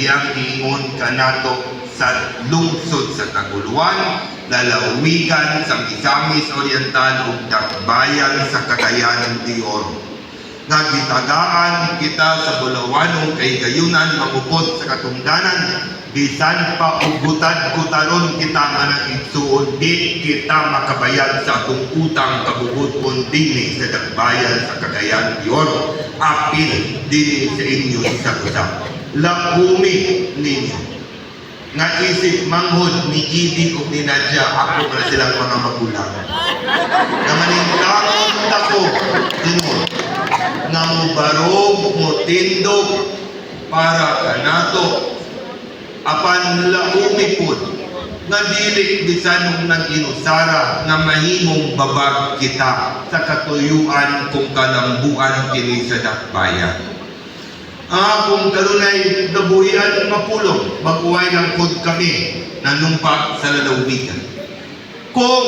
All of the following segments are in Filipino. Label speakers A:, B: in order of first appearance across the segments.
A: iyang giingon kanato sa lungsod sa Taguluan, lalawigan sa Misamis Oriental ug dakbayan sa Cagayan de Oro. Nga kita sa Bulawanong kay gayunan mamupot sa katungdanan. Bisan pa og gutad-gutaron kita nga nagigsuon di kita makabayad sa atong utang kabubuton dinhi sa dakbayan sa Cagayan de Oro apil dinhi sa inyo sa. usa lakumi ninyo nga isip manghod ni Idi ug ni Nadia ako na silang mga magulang. Na maningkamot ako tinuod nga mubarog mo. Tindog para kanato apan laumi pud nga dili bisan nang inusara nga mahimong babag kita sa katuyuan kung kalambuan kini sa dakbayan. Ang akong kalunay nabuhian mapulong baguhay ng pod kami nanumpa sa lalawigan. Kung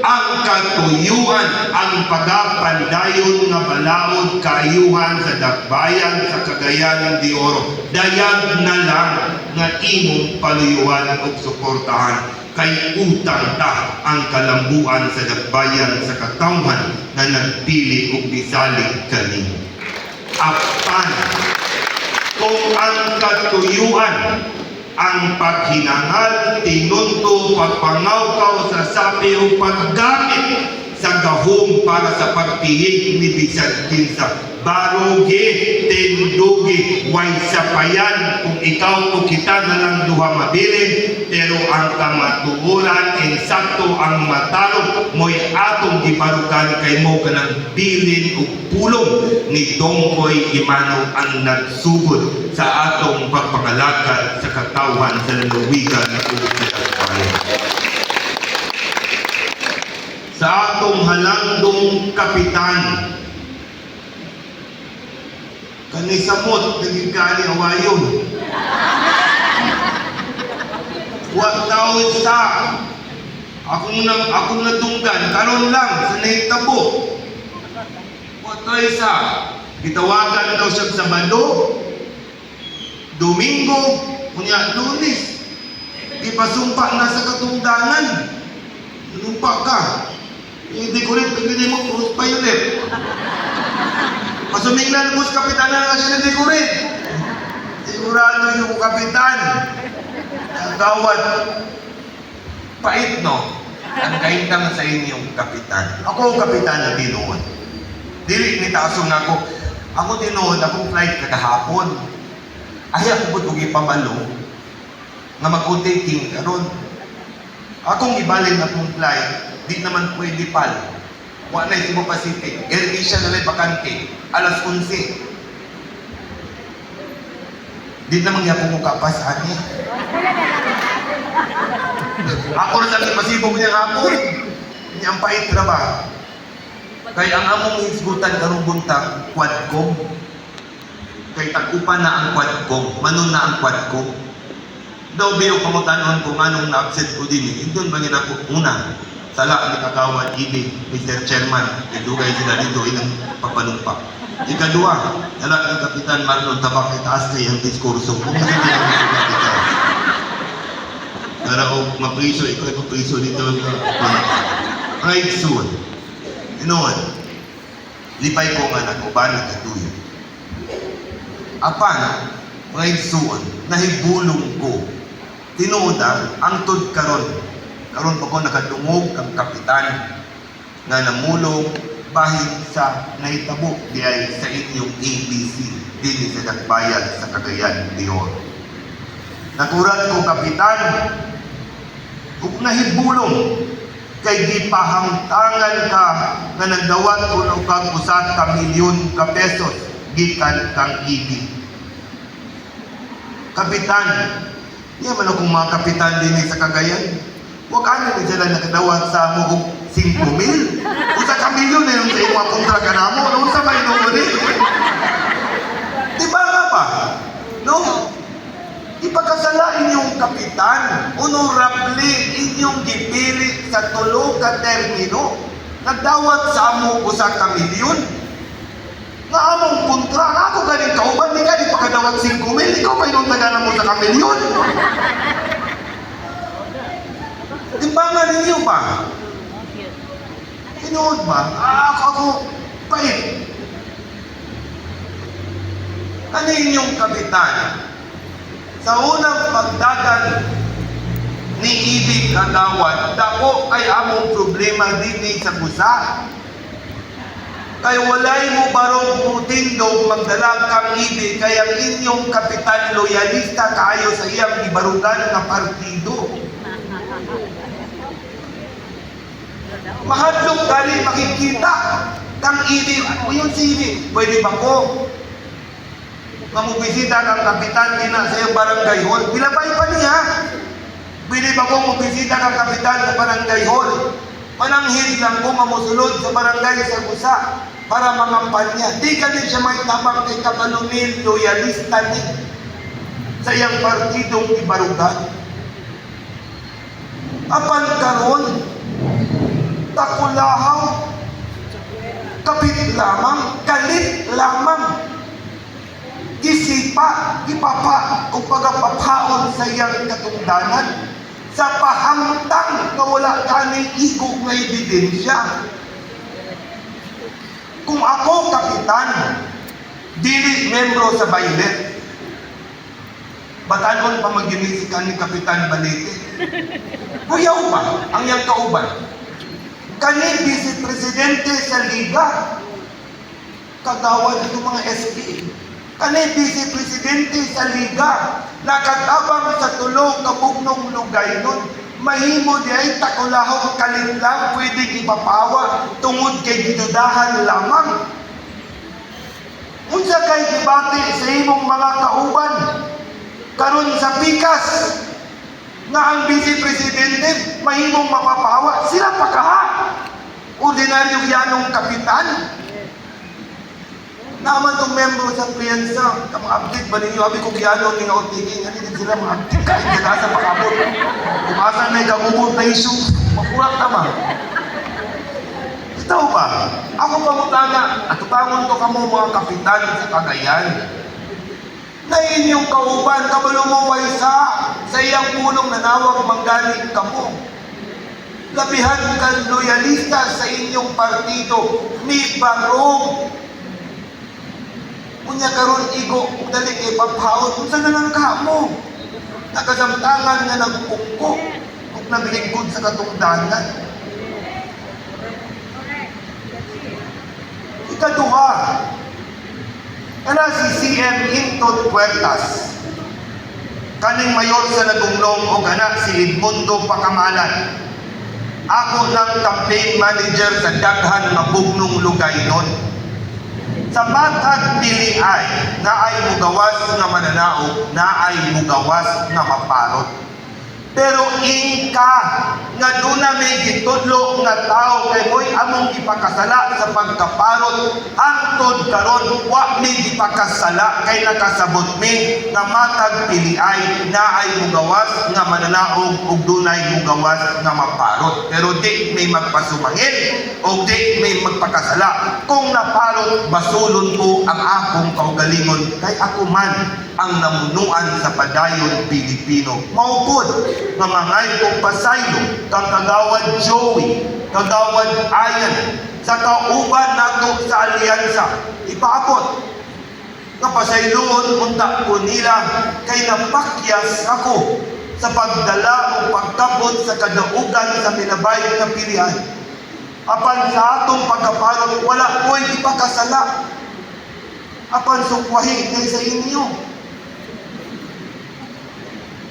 A: ang katuyuan ang pagapandayon nga balaod kaayuhan sa dakbayan sa Cagayan de Oro, dayag na lang nga imong paluyuan ug suportahan kay utang ta ang kalambuan sa dakbayan sa katawhan nga nagpili ug bisalig kanimo. Apan kung ang katuyuan ang paghinangal, tinunto, pagpangawkaw sa sapi o paggamit sa gahom para sa pagtihig ni bisan kinsa barugi, tindugi, way sapayan kung ikaw o kita na lang duha mabilin pero ang kamatuuran insakto ang matalo. Mo'y atong gibarukan kay mo kanang bilin o pulong. Ni Dongkoy Imano ang nagsugod sa atong pagpangalakad sa katawan sa lalawigan o sa. Sa atong halandong kapitan, kani samot naging kani awayon. Wa tao sa akong nang akong natunggan karon lang sa nahitabo. Wa tao sa gitawagan daw siya sa Sabado, Domingo, kunya Lunes. Ipasumpa na sa katungdanan. Lumpa ka. Hindi ko rin, hindi mo puro pa. Masuminglan mo sa kapitan na kasi hindi ko rin. Sigurado yung kapitan. Ang gawad. Pait, no? Ang kaintang sa inyong kapitan. Ako ang kapitan na tinuod. Dili ni taso na ako. Ako tinuod, akong flight kakahapon. Ay ako po ipamalo nga mag-taking karon. Akong ibalin akong flight, di naman pwede pal. Wa na Cebu Pacific. Air Asia na lang bakante. Alas 11. Di naman yapon mo kapas ani. Ako na sa pasibog niya hapon. Niya ang pait na ba? Kaya ang among isgutan karong buntag, quadcom. Kay tagupan na ang quadcom, manon na ang quadcom. Daw biyo pamutanon kung anong na-upset ko din. Doon ba ko? Una, sala ni Kakawan, Ibi, Mr. Chairman, idugay sila dito ilang papanumpa. Ikadua, sala ni Kapitan Marlon Tabak, itaas na yung diskurso. Kung kasi naman si Kapitan. Para o mapriso, ikaw ay mapriso dito. Right soon. Inoon, lipay ko nga nag-uban na katuyo. Apan, right soon, nahibulong ko. Tinuoda, ang tod karon. Karon pa ko nakadungog ang kapitan nga namulong bahin sa nahitabo di ay sa inyong ABC dinhi sa Dakbayan sa Cagayan de Oro. Natural ko kapitan ug nahibulong kay gipahamtangan ka nga nagdawat kuno kag usa ka milyon ka pesos gikan kang ibig. Kapitan, niya man akong mga kapitan din sa Cagayan. Huwag ano ni sila nakadawat sa mo og 5 mil. Usa ka milyon na yung sa imo kontraka na mo. Ano sa may numero Di ba nga ba? No? Ipagkasala inyong kapitan, honorably inyong gipili sa tulo ka termino, nagdawat sa amo usa ka milyon. Nga among kontra, ako galing kauban, di ka di pa kadawat 5 mil, ikaw pa yung tagana mo sa kamilyon. Timbangan ninyo ba? Tinood ba? Ah, ako, ako, pait. Ano inyong kapitan? Sa unang pagdagan ni Ibig Kagawad, dako ay among problema din sa busa. Kay walay mo barong mutindog magdalag kang ibig, kaya inyong kapitan loyalista kaayo sa iyang ibarugan nga partido. Mahadlok gali makikita kang ibig. Ano yun si ibig? Pwede ba ko? Mamubisita kang kapitan din na sa iyong barangay hall. Bilabay pa niya. Pwede ba ko mubisita kang kapitan sa barangay hall? Mananghid lang ko mamusulod sa barangay sa Gusa para mangampanya. Di ka din siya may tabang kay Kabalumil, loyalista ni sa iyang partidong ibarugan. Apan karon, takulahaw, kapit lamang, kalit lamang, gisipa, ipapa, o pagapapaon sa iyang katungdanan, sa pahamtang na wala kaning igog nga ebidensya. Kung ako kapitan, dili membro sa Bailet, batanon pa mag-inisi ka ni Kapitan Balete. Kuyaw pa ang iyang kauban. Kani vice presidente sa Liga, kagawad ito mga SP. Kani vice presidente sa Liga, nakatabang sa tulong kabugnong lugay nun. Mahimo di ay takulahaw kalit lang pwedeng ipapawa tungod kay gidudahan lamang. Unsa kay debate sa imong mga kauban karon sa pikas nga ang vice presidente mahimong mapapawa sila pa ordinaryong yanong kapitan. Naman tong membro sa piyansa kamang update ba ninyo? Abi kong yano ni nga utigin ano din sila mga update kahit nila sa pakabot umasan may gagubot na issue. Makulat naman ito ba? Ako pamutana at tutangon to kamo mga kapitan sa Cagayan na inyong kauban, kabalo mo waysa sa iyang pulong nanawag manggaling kamo. Labihan ka loyalista sa inyong partido, ni barong. Unya karon igo, kung dali kay pagpaon, kung saan na lang ka mo? Nakasamtangan nga nagpungko, kung naglingkod sa katungdanan. Ikaduha, Kana si CM Hinton Puertas. Kaning mayor sa Nagumlong o kana si Edmundo Pakamalan. Ako ng campaign manager sa daghan nga bugnong lugay nun. Sa matag piliay na ay mugawas nga mananaog, na ay mugawas nga maparot. Pero ingka nga doon na may gitudlo nga tao kay mo'y among ipakasala sa pagkaparot. Hangtod karon wa mi ipakasala kay nakasabot mi nga matag piliay na ay mugawas nga mananaog ug dunay mugawas nga maparot. Pero di may magpasumangin o di may magpakasala. Kung naparot basulon ko ang akong kaugalingon. Kay ako man ang namunuan sa padayon Pilipino. Maupod, nga mangay kong pasaylo, kang kagawad Joey, kagawad Ayan, sa kauban nato sa alyansa, ipaabot. Nga pasayloon, unta ko nila, kay napakyas ako sa pagdala o pagkabot sa kadaugan sa pinabay ng pilihan. Apan sa atong pagkaparot, wala ko'y ipakasala. Apan sukwahi kay sa inyo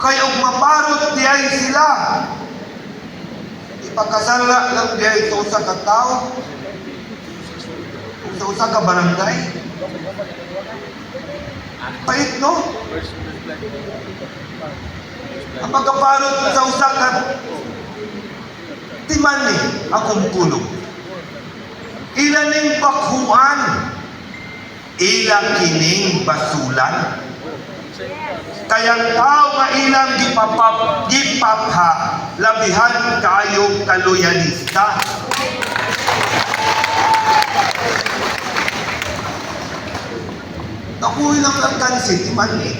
A: kay og maparot diay sila. Ipakasala lang diay sa usa ka tawo ug sa usa ka barangay. Pait no? Ang pagkaparot sa usa ka timan ni akong kulong ilan ning bakhuan? Ila kining basulan kayang tao nga ilang gipapap gipapha labihan kayo kaloyalista Nakuha lang ang kansit, iman eh.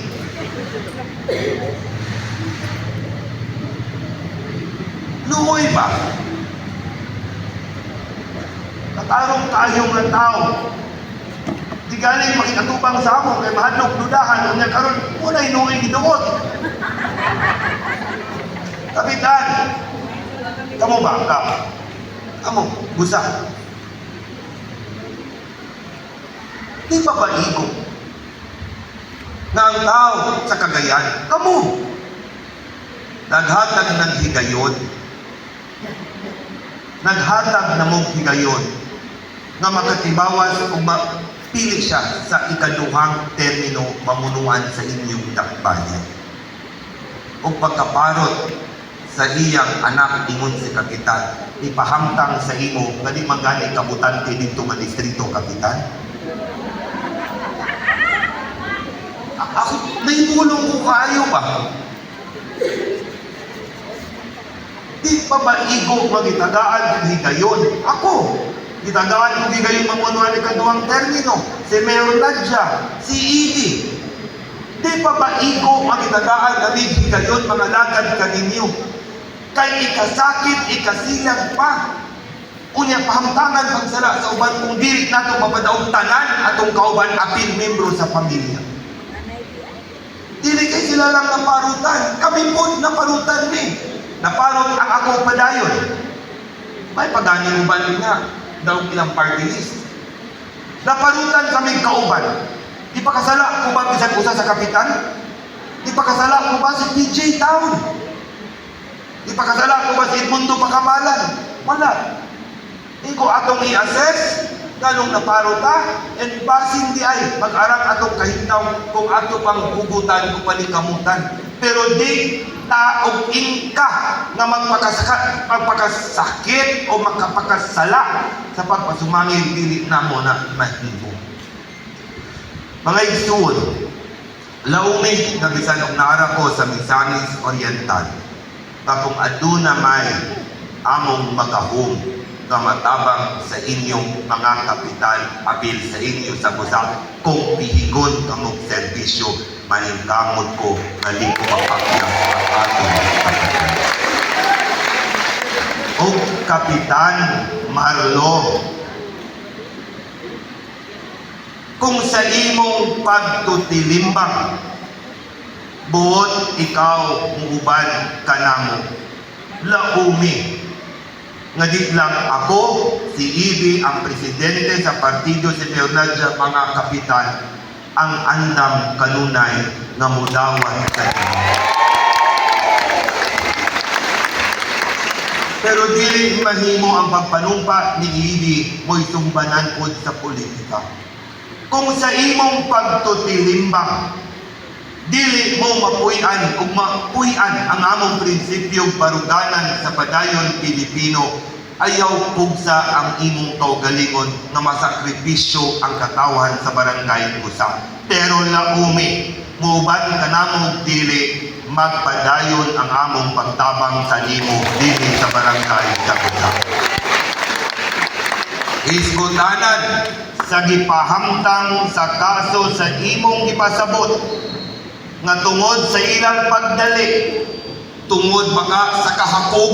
A: Luhoy ba? Katarong tayo nga tao. Di galing makikatubang sa amo, kay mahadlok dudahan, unya karon muna inuwi giduot. Kapitan, kamo ba ka? Kamo, busa. Di ba ba igo? Na ang tao sa kagayan, kamo. Naghatag ng higayon. Naghatag na mong higayon nga makatibawas kung mapili siya sa ikaduhang termino mamunuan sa inyong dakbayan. O pagkaparot sa iyang anak ingon si kapitan, ipahamtang sa imo nga di magani kabutante dito nga distrito kapitan. Ako, naimulong ko kayo ba? Di pa ba igo magitagaan higayon? Ako, gitagaan ko higayon mamunuan ni kaduhang termino. Si Mayor Nadja, si Edie. Di pa ba igo magitagaan ng higayon mga lagad kaninyo? Kay ikasakit, ikasilang pa. Unya pahamtangan pagsala sa uban kung dili nato mapadaog tanan atong kauban apil membro sa pamilya. Dili kay sila lang naparutan. Kami po naparutan ni. Naparot ang ako padayon. May pagani uban nga daw ilang party list. Naparutan kami kauban. Di pa kasala bisan usa sa kapitan? Di pa kasala ko ba si PJ Town? Di pa kasala ba si Edmundo Pakamalan? Wala. Iko atong i-assess kanong naparota and basin di ay mag-arang atong kahintaw kung ato pang hugutan o panikamutan. Pero di taog ingka nga magpakasakit, magpakasakit o magkapakasala sa pagpasumangil dili na mo na mahimo. Mga igsuon, laumi nga bisan og naara ko sa Misamis Oriental. Kapong aduna may among magahom nga matabang sa inyong mga kapital apil sa inyo sa busak kung pihigon kamong serbisyo maningkamot ko. Ko mapakiyang sa atong kapital. O Kapitan Marlo, kung sa imong pagtutilimbang buot ikaw muban kanamo laumi. Nga di lang ako si Ibi ang presidente sa partido si Leonardo mga kapitan ang andam kanunay nga mudawat sa inyo. Pero dili mahimo ang pagpanumpa ni Ibi mo'y sumbanan pod sa politika. Kung sa imong pagtutilimbang dili mo mapuy-an ug mapuy-an ang among prinsipyong baruganan sa padayon Pilipino ayaw pugsa ang imong kaugalingon nga masakripisyo ang katawan sa barangay usa pero laumi muuban kanamo dili magpadayon ang among pagtabang sa nimo dili sa barangay sa usa Isgutanan sa gipahamtang sa kaso sa imong gipasabot nga tungod sa ilang pagdali tungod baka sa kahakog